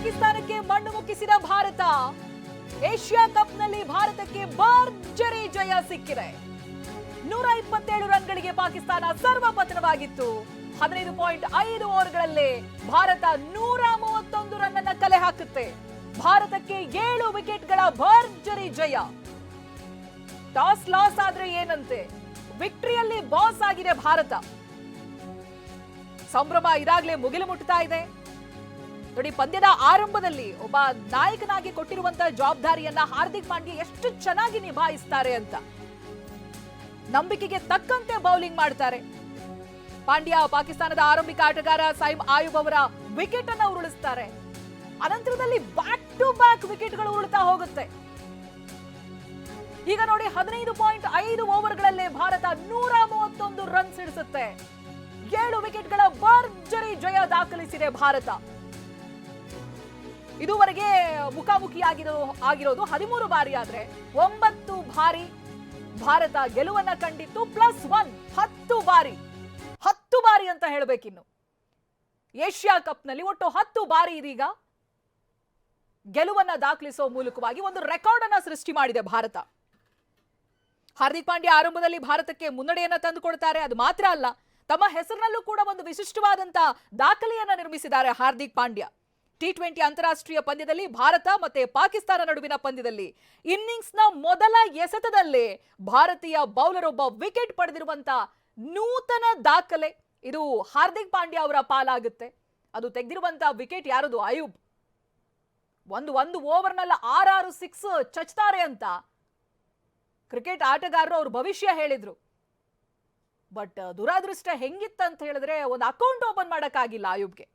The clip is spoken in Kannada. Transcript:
ಪಾಕಿಸ್ತಾನಕ್ಕೆ ಮಣ್ಣು ಮುಕ್ಕಿಸಿದ ಭಾರತ. ಏಷ್ಯಾ ಕಪ್ನಲ್ಲಿ ಭಾರತಕ್ಕೆ ಭರ್ಜರಿ ಜಯ ಸಿಕ್ಕಿದೆ. ನೂರ ಇಪ್ಪತ್ತೇಳು ರನ್ಗಳಿಗೆ ಪಾಕಿಸ್ತಾನ ಸರ್ವಪತನವಾಗಿತ್ತು. ಹದಿನೈದು ಪಾಯಿಂಟ್ ಐದು ಓವರ್ಗಳಲ್ಲೇ ಭಾರತ ನೂರ ಮೂವತ್ತೊಂದು ರನ್ ಅನ್ನ ಕಲೆ ಹಾಕುತ್ತೆ. ಭಾರತಕ್ಕೆ ಏಳು ವಿಕೆಟ್ಗಳ ಭರ್ಜರಿ ಜಯ. ಟಾಸ್ ಲಾಸ್ ಆದ್ರೆ ಏನಂತೆ? ವಿಕ್ಟ್ರಿಯಲ್ಲಿ ಬಾಸ್ ಆಗಿದೆ ಭಾರತ. ಸಂಭ್ರಮ ಇದಾಗ್ಲೇ ಮುಗಿಲು ಮುಟ್ತಾ ಇದೆ. ನೋಡಿ, ಪಂದ್ಯದ ಆರಂಭದಲ್ಲಿ ಒಬ್ಬ ನಾಯಕನಾಗಿ ಕೊಟ್ಟಿರುವಂತಹ ಜವಾಬ್ದಾರಿಯನ್ನ ಹಾರ್ದಿಕ್ ಪಾಂಡ್ಯ ಎಷ್ಟು ಚೆನ್ನಾಗಿ ನಿಭಾಯಿಸ್ತಾರೆ ಅಂತ. ನಂಬಿಕೆಗೆ ತಕ್ಕಂತೆ ಬೌಲಿಂಗ್ ಮಾಡ್ತಾರೆ. ಪಾಂಡ್ಯ, ಪಾಕಿಸ್ತಾನದ ಆರಂಭಿಕ ಆಟಗಾರ ಸೈಮ್ ಆಯುಬ್ ಅವರ ವಿಕೆಟ್ ಅನ್ನ ಉರುಳಿಸ್ತಾರೆ. ಅನಂತರದಲ್ಲಿ ಬ್ಯಾಕ್ ಟು ಬ್ಯಾಕ್ ವಿಕೆಟ್ಗಳು ಉರುಳ್ತಾ ಹೋಗುತ್ತೆ. ಈಗ ನೋಡಿ, ಹದಿನೈದು ಪಾಯಿಂಟ್ ಐದು ಓವರ್ಗಳಲ್ಲೇ ಭಾರತ ನೂರ ಮೂವತ್ತೊಂದು ರನ್ಸ್ ಸಿಡಿಸುತ್ತೆ ಏಳು ವಿಕೆಟ್ಗಳ ಭರ್ಜರಿ ಜಯ ದಾಖಲಿಸಿದೆ ಭಾರತ. ಇದುವರೆಗೆ ಮುಖಾಮುಖಿ ಆಗಿರೋ ಆಗಿರೋದು ಹದಿಮೂರು ಬಾರಿ ಆದ್ರೆ ಒಂಬತ್ತು ಬಾರಿ ಭಾರತ ಗೆಲುವನ್ನ ಕಂಡಿತ್ತು, ಪ್ಲಸ್ ಒನ್ ಹತ್ತು ಬಾರಿ. ಹತ್ತು ಬಾರಿ ಅಂತ ಹೇಳಬೇಕಿನ್ನು. ಏಷ್ಯಾ ಕಪ್ನಲ್ಲಿ ಒಟ್ಟು ಹತ್ತು ಬಾರಿ ಇದೀಗ ಗೆಲುವನ್ನ ದಾಖಲಿಸುವ ಮೂಲಕವಾಗಿ ಒಂದು ರೆಕಾರ್ಡ್ ಅನ್ನ ಸೃಷ್ಟಿ ಮಾಡಿದೆ ಭಾರತ. ಹಾರ್ದಿಕ್ ಪಾಂಡ್ಯ ಆರಂಭದಲ್ಲಿ ಭಾರತಕ್ಕೆ ಮುನ್ನಡೆಯನ್ನ ತಂದುಕೊಡ್ತಾರೆ, ಅದು ಮಾತ್ರ ಅಲ್ಲ, ತಮ್ಮ ಹೆಸರಿನಲ್ಲೂ ಕೂಡ ಒಂದು ವಿಶಿಷ್ಟವಾದಂತಹ ದಾಖಲೆಯನ್ನ ನಿರ್ಮಿಸಿದ್ದಾರೆ ಹಾರ್ದಿಕ್ ಪಾಂಡ್ಯ. ಟಿ ಟ್ವೆಂಟಿ ಅಂತಾರಾಷ್ಟ್ರೀಯ ಪಂದ್ಯದಲ್ಲಿ ಭಾರತ ಮತ್ತೆ ಪಾಕಿಸ್ತಾನ ನಡುವಿನ ಪಂದ್ಯದಲ್ಲಿ ಇನ್ನಿಂಗ್ಸ್ನ ಮೊದಲ ಎಸೆತದಲ್ಲೇ ಭಾರತೀಯ ಬೌಲರ್ ಒಬ್ಬ ವಿಕೆಟ್ ಪಡೆದಿರುವಂತ ನೂತನ ದಾಖಲೆ. ಇದು ಹಾರ್ದಿಕ್ ಪಾಂಡ್ಯ ಅವರ ಪಾಲಾಗುತ್ತೆ. ಅದು ತೆಗೆದಿರುವಂತ ವಿಕೆಟ್ ಯಾರದು? ಅಯೂಬ್. ಒಂದು ಒಂದು ಓವರ್ನಲ್ಲಿ ಆರಾರು ಸಿಕ್ಸ್ ಚಚ್ತಾರೆ ಅಂತ ಕ್ರಿಕೆಟ್ ಆಟಗಾರರು ಅವ್ರ ಭವಿಷ್ಯ ಹೇಳಿದ್ರು. ಬಟ್ ದುರಾದೃಷ್ಟ ಹೆಂಗಿತ್ತಂತ ಹೇಳಿದ್ರೆ ಒಂದು ಅಕೌಂಟ್ ಓಪನ್ ಮಾಡಕ್ಕಾಗಿಲ್ಲ ಆಯುಬ್ಗೆ